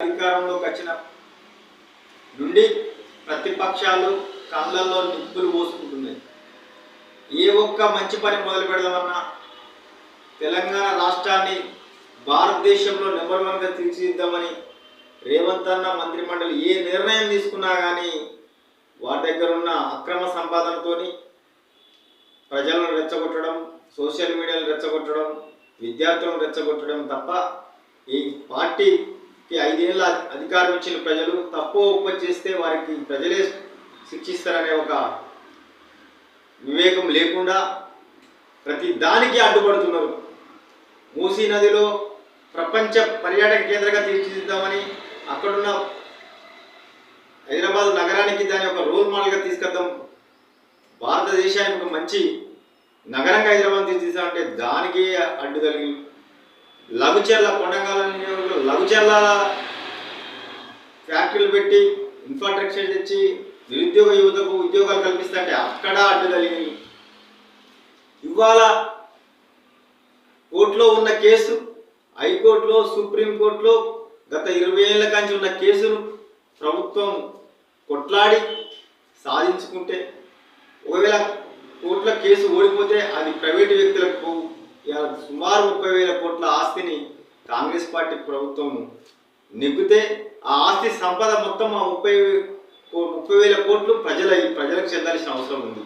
అధికారంలోకి వచ్చిన నుండి ప్రతిపక్షాలు కళ్ళల్లో నిప్పులు పోసుకుంటున్నాయి ఏ ఒక్క మంచి పని మొదలు పెడదామన్నా తెలంగాణ రాష్ట్రాన్ని భారతదేశంలో నెంబర్ వన్గా తీర్చిదిద్దామని రేవంత్ అన్న మంత్రిమండలి ఏ నిర్ణయం తీసుకున్నా కానీ వారి దగ్గర ఉన్న అక్రమ సంపాదనతోని ప్రజలను రెచ్చగొట్టడం సోషల్ మీడియాను రెచ్చగొట్టడం విద్యార్థులను రెచ్చగొట్టడం తప్ప ఈ పార్టీ ఐదేళ్ళ అధికారం ఇచ్చిన ప్రజలు తప్పు ఒప్ప చేస్తే వారికి ప్రజలే శిక్షిస్తారనే ఒక వివేకం లేకుండా ప్రతి దానికి అడ్డుపడుతున్నారు. మూసీ నదిలో ప్రపంచ పర్యాటక కేంద్రంగా తీర్చిదిద్దామని అక్కడున్న హైదరాబాద్ నగరానికి దాని ఒక రోల్ మోడల్గా తీసుకొద్దాం. భారతదేశానికి ఒక మంచి నగరంగా హైదరాబాద్ తీర్చిదిద్దామంటే దానికి అడ్డు కలిగి లఘుచర్ల కొండగాల నియోజకవర్గంలో లఘుచర్ల ఫ్యాక్టరీలు పెట్టి ఇన్ఫ్రాస్ట్రక్చర్ తెచ్చి నిరుద్యోగ యువతకు ఉద్యోగాలు కల్పిస్తుంటే అక్కడ అడ్డు కలిగింది ఇవాళ కోర్టులో ఉన్న కేసు హైకోర్టులో సుప్రీంకోర్టులో గత ఇరవై ఏళ్ళ కాంచి ఉన్న కేసును ప్రభుత్వం కొట్లాడి సాధించుకుంటే ఒకవేళ కోట్ల కేసు ఓడిపోతే అది ప్రైవేటు వ్యక్తులకు సుమారు ముప్పై వేల కోట్ల ఆస్తిని కాంగ్రెస్ పార్టీ ప్రభుత్వం నెగ్గితే ఆ ఆస్తి సంపద మొత్తం ఆ ముప్పై ముప్పై వేల కోట్లు ప్రజల ప్రజలకు చెందాల్సిన అవసరం ఉంది.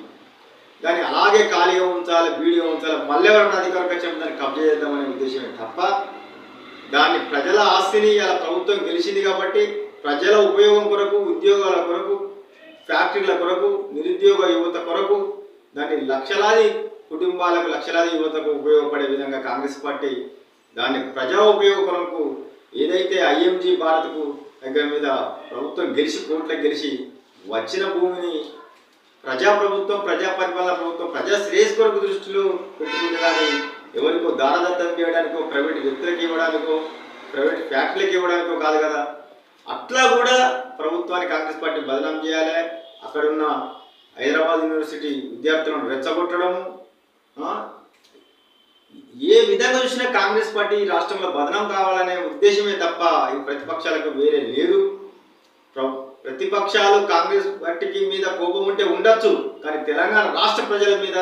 దాన్ని అలాగే ఖాళీగా ఉంచాలి వీడియో ఉంచాలి మళ్ళీ ఎవరైనా అధికారంగా చెప్పి దాన్ని కబ్జా చేద్దామనే ఉద్దేశమే తప్ప దాన్ని ప్రజల ఆస్తిని ఇలా ప్రభుత్వం గెలిచింది కాబట్టి ప్రజల ఉపయోగం కొరకు ఉద్యోగాల కొరకు ఫ్యాక్టరీల కొరకు నిరుద్యోగ యువత కొరకు దాన్ని లక్షలాది కుటుంబాలకు లక్షలాది యువతకు ఉపయోగపడే విధంగా కాంగ్రెస్ పార్టీ దాన్ని ప్రజా ఉపయోగకులకు ఏదైతే ఐఎంజీ భారత్కు దగ్గర మీద ప్రభుత్వం గెలిచి కోట్ల గెలిచి వచ్చిన భూమిని ప్రజా ప్రభుత్వం ప్రజా పరిపాలన ప్రభుత్వం ప్రజా శ్రేయస్ కొరకు దృష్టిలో పెట్టుకుంది కానీ ఎవరికో దానదత్తం చేయడానికో ప్రైవేట్ వ్యక్తులకు ఇవ్వడానికో ప్రైవేట్ ఫ్యాక్టరీలకు ఇవ్వడానికో కాదు కదా. అట్లా కూడా ప్రభుత్వాన్ని కాంగ్రెస్ పార్టీ బదనాం చేయాలి. అక్కడున్న హైదరాబాద్ యూనివర్సిటీ విద్యార్థులను రెచ్చగొట్టడము ఏ విధంగా చూసినా కాంగ్రెస్ పార్టీ ఈ రాష్ట్రంలో బదనం కావాలనే ఉద్దేశమే తప్ప ఈ ప్రతిపక్షాలకు వేరే లేదు. ప్ర- ప్రతిపక్షాలు కాంగ్రెస్ పార్టీకి మీద కోపం ఉంటే ఉండొచ్చు కానీ తెలంగాణ రాష్ట్ర ప్రజల మీద